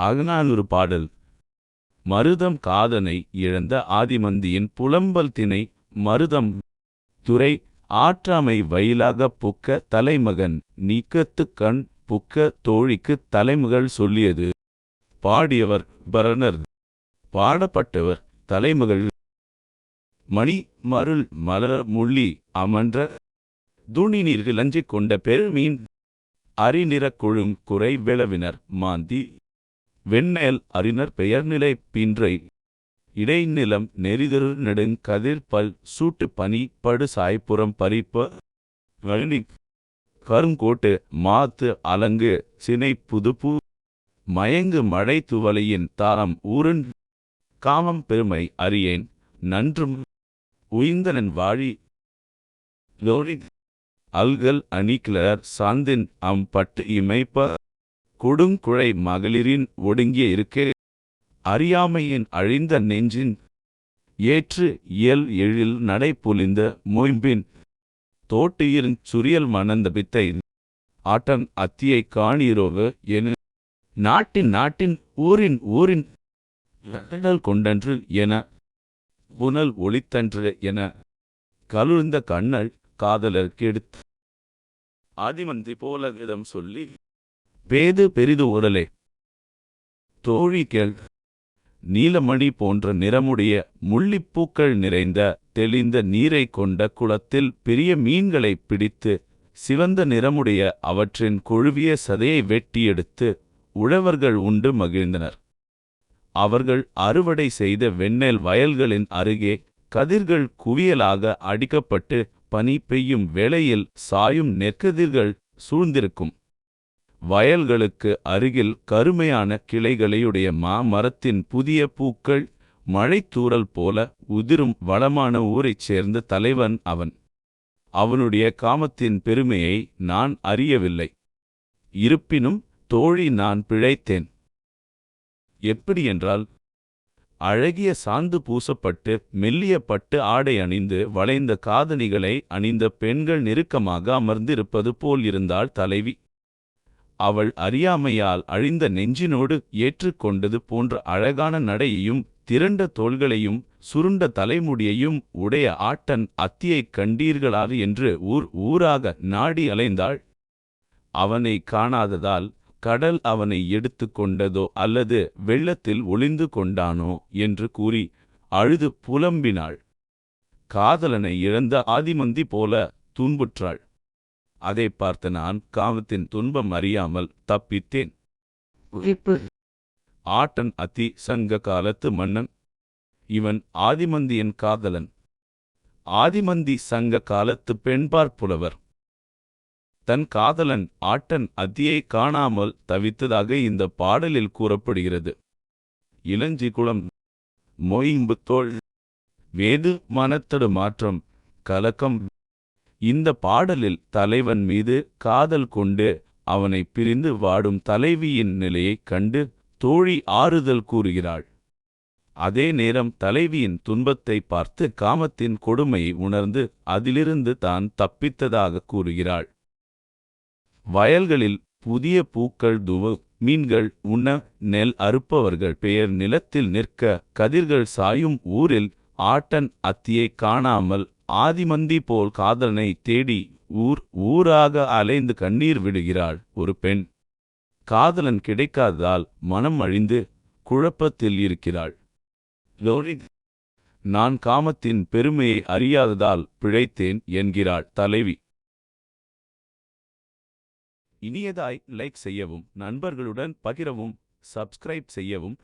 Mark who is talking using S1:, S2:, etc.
S1: அகநானூறு பாடல். மருதம் காதனை இழந்த ஆதிமந்தியின் புலம்பல் திணை மருதம் துறை ஆற்றாமை வயலாகப் புக்க தலைமகன் நீக்கத்துக் கண் புக்க தோழிக்குத் தலைமகள் சொல்லியது. பாடியவர் பரணர். பாடப்பட்டவர் தலைமகள். மணி மருள் மலர முள்ளி அமன்ற துணிநீர் கொண்ட பெருமீன். அறிநிறக் கொழும் குறை விளவினர் மாந்தி வெண்ணெல் அறிஞர் பெயர்நிலை பின்றை இடைநிலம் நெறிதரு நெடுங் கதிர் பல் சூட்டு பனி படு சாய்ப்புறம் பறிப்ப வழி கருங்கோட்டு மாத்து அலங்கு சினை புதுப்பு மயங்கு மழை துவலையின் தாரம் ஊருண் காமம் பெருமை அறியேன் நன்றும் உயிந்தனன் வாழி லோரி அல்கல் அணிக்கிளர் சாந்தின் அம் பட்டு இமைப்ப கொடுங்குழை மகளிரின் ஒடுங்கிய இருக்கே. அறியாமையின் அழிந்த நெஞ்சின் ஏற்று இயல் எழில் நடை பொலிந்த மொயம்பின் தோட்டியின் சுரியல் மணந்த பித்தை. ஆட்டன் அத்தியை காணீரோவு என நாட்டின் நாட்டின் ஊரின் ஊரின் கடல் கொண்டன்று என புனல் ஒளித்தன்று என கலுழ்ந்த கண்ணல் காதலர் கெடுத்து ஆதிமந்தி போல விதம் சொல்லி பேது பெரிது உரலே தோழி கேள். நீலமணி போன்ற நிறமுடைய முள்ளிப்பூக்கள் நிறைந்த தெளிந்த நீரை கொண்ட குளத்தில் பெரிய மீன்களை பிடித்து சிவந்த நிறமுடைய அவற்றின் கொழுவிய சதையை வெட்டியெடுத்து உழவர்கள் உண்டு மகிழ்ந்தனர். அவர்கள் அறுவடை செய்த வெண்ணெல் வயல்களின் அருகே கதிர்கள் குவியலாக அடிக்கப்பட்டு பனி பெய்யும் வேளையில் சாயும் நெற்கதிர்கள் சூழ்ந்திருக்கும். வயல்களுக்கு அருகில் கருமையான கிளைகளையுடைய மாமரத்தின் புதிய பூக்கள் மழைத்தூறல் போல உதிரும் வளமான ஊரைச் சேர்ந்த தலைவன் அவன். அவனுடைய காமத்தின் பெருமையை நான் அறியவில்லை. இருப்பினும் தோழி நான் பிழைத்தேன். எப்படியென்றால் அழகிய சாந்து பூசப்பட்டு மெல்லிய பட்டு ஆடை அணிந்து வளைந்த காதணிகளை அணிந்த பெண்கள் நெருக்கமாக அமர்ந்திருப்பது போல் இருந்தாள் தலைவி. அவள் அறியாமையால் அழிந்த நெஞ்சினோடு ஏற்றுக்கொண்டது போன்ற அழகான நடையையும் திரண்ட தோள்களையும் சுருண்ட தலைமுடியையும் உடைய ஆட்டன் அத்தியைக் கண்டீர்களாறு என்று ஊர் ஊராக நாடி அலைந்தாள். அவனை காணாததால் கடல் அவனை எடுத்து கொண்டதோ அல்லது வெள்ளத்தில் ஒளிந்து கொண்டானோ என்று கூறி அழுது புலம்பினாள். காதலனை இழந்த ஆதிமந்தி போல துன்புற்றாள். அதை பார்த்த நான் காமத்தின் துன்பம் அறியாமல் தப்பித்தேன். ஆட்டன் அத்தி சங்க காலத்து மன்னன். இவன் ஆதிமந்தியின் காதலன். ஆதிமந்தி சங்க காலத்து பெண்பார் புலவர் தன் காதலன் ஆட்டன் அத்தியை காணாமல் தவித்ததாக இந்த பாடலில் கூறப்படுகிறது. இளஞ்சி குளம். மொயிம்பு தோள் வேது மனத்தடு மாற்றம். கலக்கம். இந்த பாடலில் தலைவன் மீது காதல் கொண்டு அவனை பிரிந்து வாடும் தலைவியின் நிலையைக் கண்டு தோழி ஆறுதல் கூறுகிறாள். அதே நேரம் தலைவியின் துன்பத்தை பார்த்து காமத்தின் கொடுமையை உணர்ந்து அதிலிருந்து தான் தப்பித்ததாக கூறுகிறாள். வயல்களில் புதிய பூக்கள் துவ மீன்கள் உண்ண நெல் அறுப்பவர்கள் பெயர் நிலத்தில் நிற்க கதிர்கள் சாயும் ஊரில் ஆட்டன் அத்தியை காணாமல் ஆதிமந்தி போல் காதலனை தேடி ஊர் ஊராக அலைந்து கண்ணீர் விடுகிறாள் ஒரு பெண். காதலன் கிடைக்காததால் மனம் அழிந்து குழப்பத்தில் இருக்கிறாள். நான் காமத்தின் பெருமையை அறியாததால் பிழைத்தேன் என்கிறாள் தலைவி. இனியதாய் லைக் செய்யவும் நண்பர்களுடன் பகிரவும் சப்ஸ்கிரைப் செய்யவும்